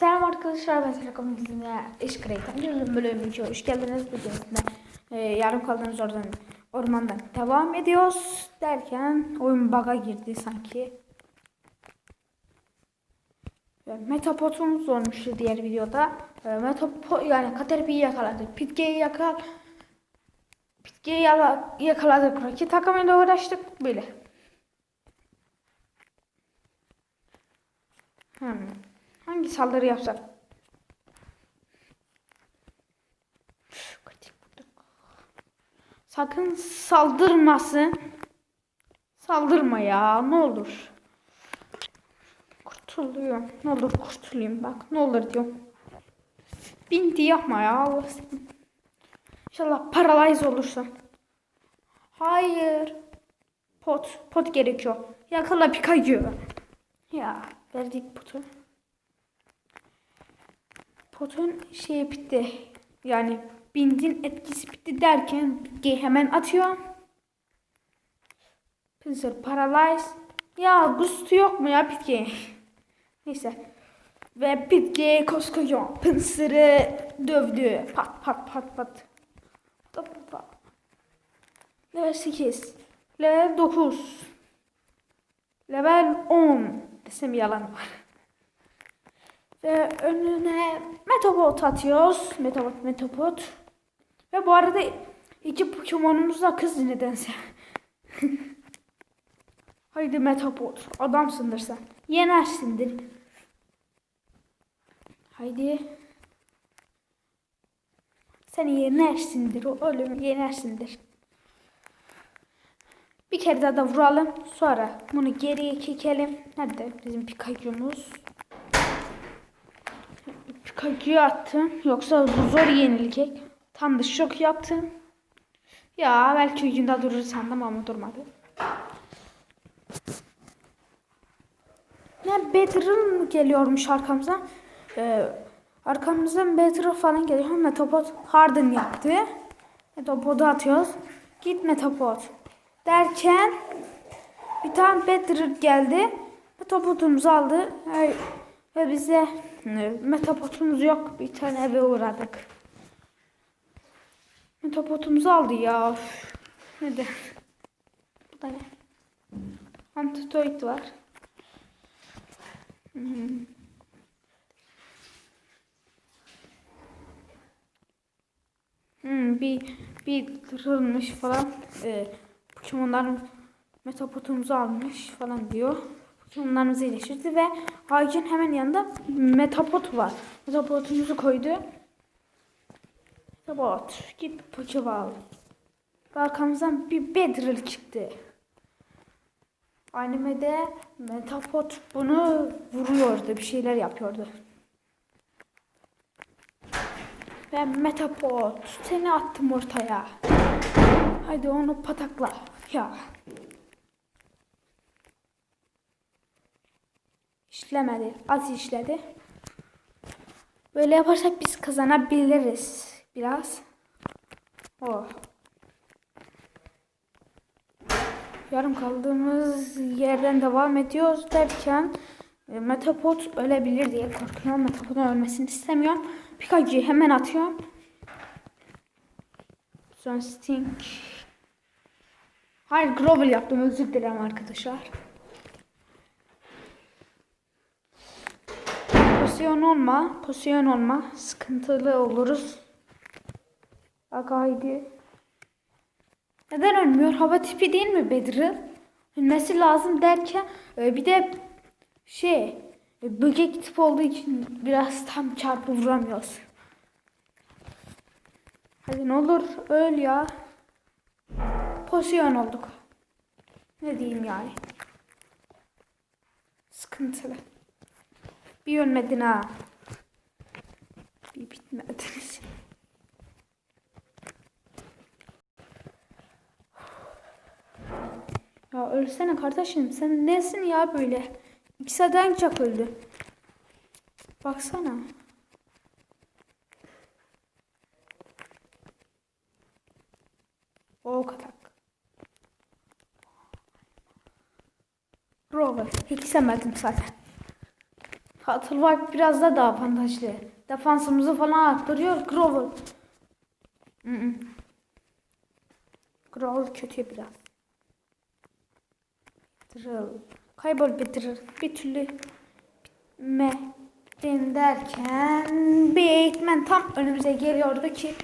Selam arkadaşlar ben Serkan. Bizimle iş kreatif bölüm 2 hoş geldiniz. Bugün sizinle e, yarım kaldığımız oradan ormandan devam ediyoruz derken oyun bug'a girdi sanki. Ve Metapod'umuz olmuştu diğer videoda. E, Metapod yani Caterpie'yi yakaladık Pitge'yi yakal Pitge'yi yakaladık. Rakip takımıyla uğraştık böyle Hmm. Hangi saldırı yapsak? Sakın saldırmasın. Saldırma ya ne olur. Kurtuluyor. Ne olur kurtulayım bak. Ne olur diyorum. Binti yapma ya. Allah seni. İnşallah paralyze olursun. Hayır. Pot. Pot gerekiyor. Yakala Pikachu. Ya verdik potu. Potun şeyi bitti. Yani bindin etkisi bitti derken bitkiyi hemen atıyor. Pinsir paralyze. Ya gustu yok mu ya bitki? Neyse. Ve bitki koskoca Pinsir'i dövdü. Pat pat pat pat. Pat pat pat. Level 8. Level 9. Level 10 desem yalan var. Ve önüne Metapod atıyoruz. Metapod, Metapod. Ve bu arada iki Pokemon'umuz da kız nedense. Haydi Metapod. Adamsındır sen. Yenersindir. Haydi. Sen yenersindir. O ölümü yenersindir. Bir kere daha da vuralım. Sonra bunu geriye çekelim. Nerede bizim Pikachu'muz? Pikachu'yu attım. Yoksa zor yenilecek. Tam da şok yaptım. Ya belki ucunda durur sandım ama durmadı. Ne Battle mı geliyormuş arkamıza? Ee, arkamızdan Battle falan geliyor. Metapod Harden yaptı. Metapod'u atıyoruz. Git Metapod. Derken bir tane Battle geldi. Metapod'umuzu aldı. Ve bize e, Metapod'umuz yok. Bir tane eve uğradık. Metapod'umuzu aldı ya. Üf. Ne de. Bu da ne? Antitoid var. Hmm. Hmm, bir bir kırılmış falan. Ee, Pokemon'ların Metapod'umuzu almış falan diyor. Pokemon'larımızı iyileştirdi ve ağacın hemen yanında Metapod var. Metapod'umuzu koydu. Metapod git Pokeball. Ve Arkamızdan bir Bedrill çıktı. Animede Metapod bunu vuruyordu, bir şeyler yapıyordu. Ve Metapod seni attım ortaya. Haydi onu patakla. Ya. İşlemedi. Az işledi. Böyle yaparsak biz kazanabiliriz. Biraz. Oh. Yarım kaldığımız yerden devam ediyoruz derken e, Metapod ölebilir diye korkuyorum. Metapod'un ölmesini istemiyorum. Pikachu'yu hemen atıyorum. Sonra Sting. Hayır Grovel yaptım özür dilerim arkadaşlar. Pozisyon olma, pozisyon olma. Sıkıntılı oluruz. Bak haydi. Neden ölmüyor? Hava tipi değil mi Bedri? Ölmesi lazım derken e, bir de şey e, böcek tip olduğu için biraz tam çarpı vuramıyoruz. Hadi ne olur öl ya. Pozisyon olduk. Ne diyeyim yani. Sıkıntılı. Bir ölmedin ha. Bir bitmediniz. Ya ölsene kardeşim. Sen nesin ya böyle? İkisi çok öldü. Baksana. O kadar. Rover. Hiç sevmedim zaten. Hatırlak biraz da daha avantajlı. Defansımızı falan arttırıyor. -hı. Grovel kötü biraz. Bitirir. Kaybol bitirir. Bir türlü bitmedin derken bir eğitmen tam önümüze geliyordu ki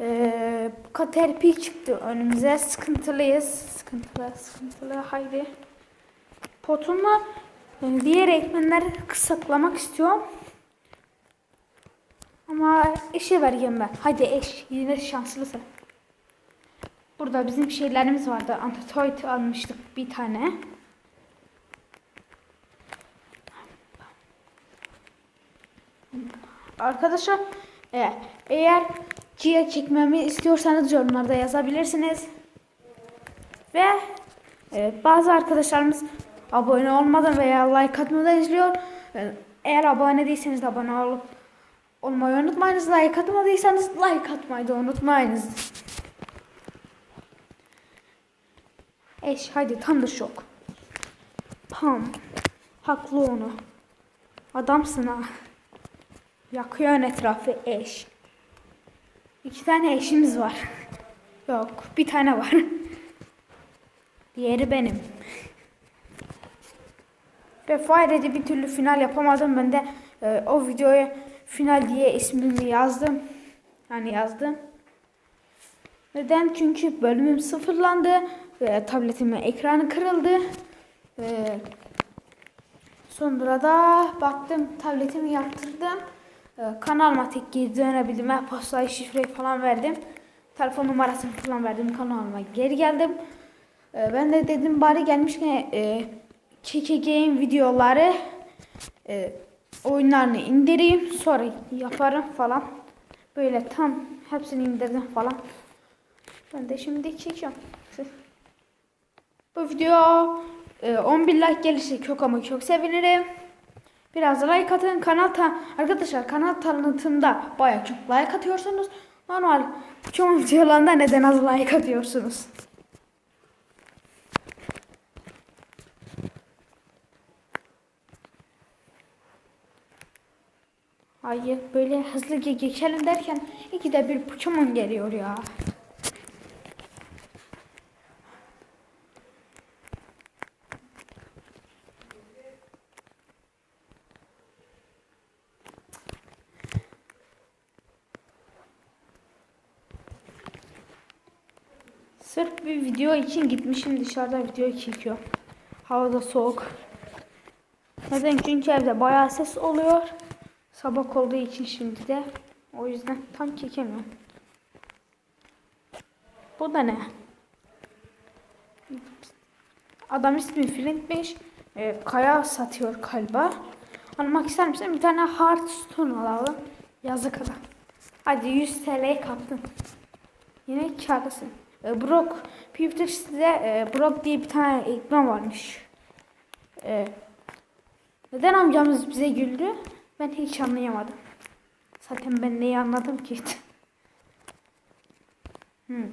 ee, Caterpie çıktı önümüze. Sıkıntılıyız. Sıkıntılı, sıkıntılı. Haydi. Potumla diğer eğitmenleri kısaklamak istiyorum. Ama eşe vereceğim ben. Haydi eş. Yine şanslısın. Burada bizim şeylerimiz vardı. Antitoid almıştık bir tane. Arkadaşlar e, eğer Kia çekmemi istiyorsanız yorumlarda yazabilirsiniz. Ve e, bazı arkadaşlarımız abone olmadan veya like atmadan izliyor. E, eğer abone değilseniz de abone olup olmayı unutmayınız. Like atmadıysanız like atmayı da unutmayınız. Eş hadi Thunder Shock. Pam. Haklı onu. Adamsın ha. Yakıyor etrafı eş. İki tane eşimiz var. Yok bir tane var. Diğeri benim. Ve Fire'de bir türlü final yapamadım. Ben de e, o videoya final diye ismimi yazdım. Yani yazdım. Neden? Çünkü bölümüm sıfırlandı. Ve tabletimin ekranı kırıldı. Ve sonra da baktım tabletimi yaptırdım. E, kanalıma tek geri dönebildim. E-postayı şifreyi falan verdim. Telefon numarasını falan verdim. Kanalıma geri geldim. E, ben de dedim bari gelmişken e, çekeceğim videoları e, oyunlarını indireyim. Sonra yaparım falan. Böyle tam hepsini indirdim falan. Ben de şimdi çekiyorum. Bu video e, 11 like gelirse çok ama çok sevinirim. Biraz like atın. Kanal arkadaşlar kanal tanıtımda baya çok like atıyorsunuz. Normal çoğu videolarında neden az like atıyorsunuz? Hayır böyle hızlıca geçelim derken iki de bir Pokemon geliyor ya. Sırf bir video için gitmişim dışarıda video çekiyor. Havada soğuk. Neden? Çünkü evde bayağı ses oluyor. Sabah olduğu için şimdi de. O yüzden tam çekemiyorum. Bu da ne? Adam ismi Flint'miş. E, kaya satıyor galiba. Almak ister misin? Bir tane Hearthstone alalım. Yazık adam. Hadi 100 TL kaptın. Yine karlısın. E, Brock, Pivot'te e, Brock diye bir tane eğitmen varmış. E, neden amcamız bize güldü? Ben hiç anlayamadım. Zaten ben neyi anladım ki? hmm.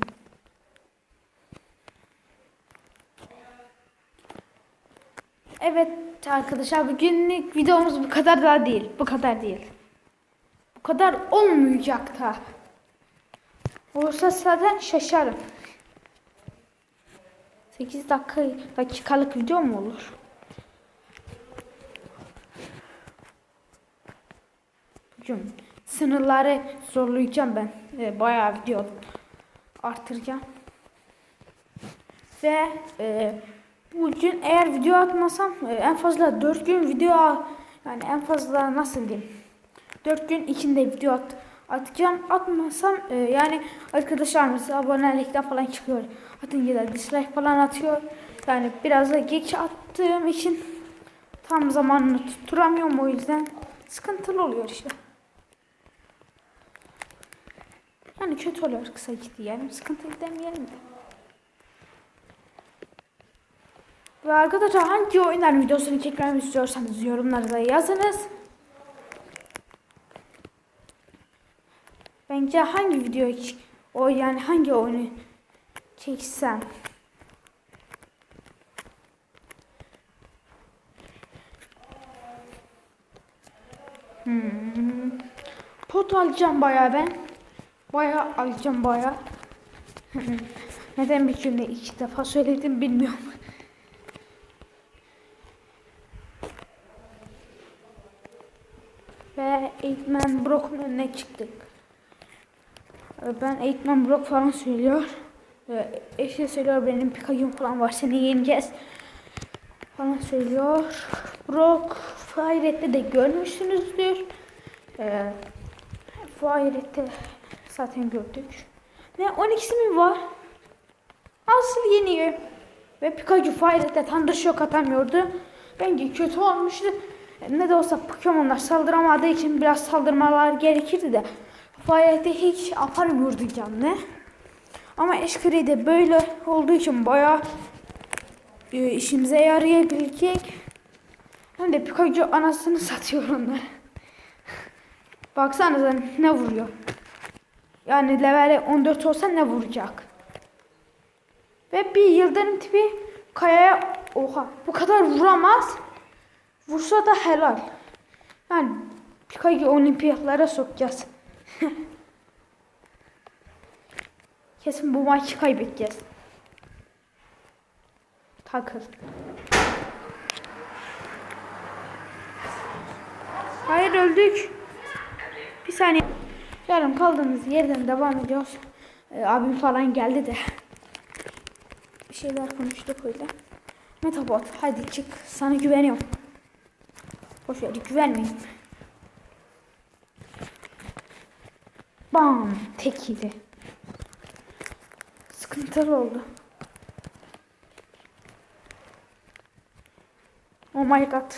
Evet arkadaşlar bugünlük videomuz bu kadar daha değil. Bu kadar değil. Bu kadar olmayacak da. Olursa zaten şaşarım. 8 dakika dakikalık video mu olur? Bugün sınırları zorlayacağım ben. E, bayağı video artıracağım. Ve e, bugün eğer video atmasam e, en fazla 4 gün video yani en fazla nasıl diyeyim 4 gün içinde video at, atacağım. Atmasam e, yani arkadaşlarımız abonelikten falan çıkıyor. Atınca da dislike falan atıyor. Yani biraz da geç attığım için tam zamanını tutturamıyorum o yüzden sıkıntılı oluyor işte. Yani kötü oluyor kısa yani sıkıntı demeyelim de. Ve arkadaşlar hangi oyunlar videosunu çekmemi istiyorsanız yorumlarda yazınız. Bence hangi video o yani hangi oyunu çeksem. Hmm. Pot alacağım bayağı ben. Bayağı alacağım bayağı. Neden bir cümle iki defa söyledim bilmiyorum. Ve eğitmen Brock'un önüne çıktık. Ee, Ben eğitmen Brock falan söylüyor. Ee, Eşe söylüyor benim Pikachu'm falan var seni yeneceğiz. Falan söylüyor. Brock Fairet'te de görmüşsünüzdür. Ee, Fairet'te zaten gördük. Ne 12'si mi var? Asıl yeniyor. Ve Pikachu Fairet'te Thunder Shock atamıyordu. Bence kötü olmuştu. Ne de olsa Pokemon'lar saldıramadığı için biraz saldırmalar gerekirdi de. Fairet'te hiç atamıyordu canlı. Ama Eşkuri'de böyle olduğu için bayağı e, işimize yarayabilecek. Hem de Pikachu anasını satıyor onlar. Baksanıza ne vuruyor. Yani level 14 olsa ne vuracak? Ve bir yıldırım tipi kayaya oha bu kadar vuramaz. Vursa da helal. Yani Pikachu olimpiyatlara sokacağız. Kesin bu maçı kaybedeceğiz. Takır. Hayır öldük. Bir saniye. Yarım kaldığımız yerden devam ediyoruz. Ee, abim falan geldi de. Bir şeyler konuştuk öyle. Metabot hadi çık. Sana güveniyorum. Boş ver güvenmeyin. Bam tek yedi. Sıkıntılı oldu. Oh my god.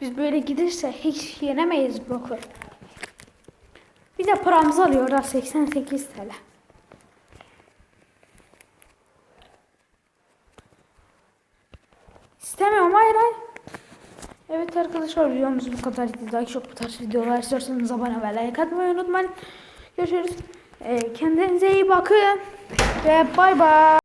Biz böyle giderse hiç yenemeyiz Brock'u. Bir de paramızı alıyor ha 88 TL. İstemiyorum hayır hayır. Evet arkadaşlar videomuz bu kadar. Daha çok bu tarz videolar istiyorsanız abone ve like atmayı unutmayın. Görüşürüz. Ee, kendinize iyi bakın. Ve bay bay.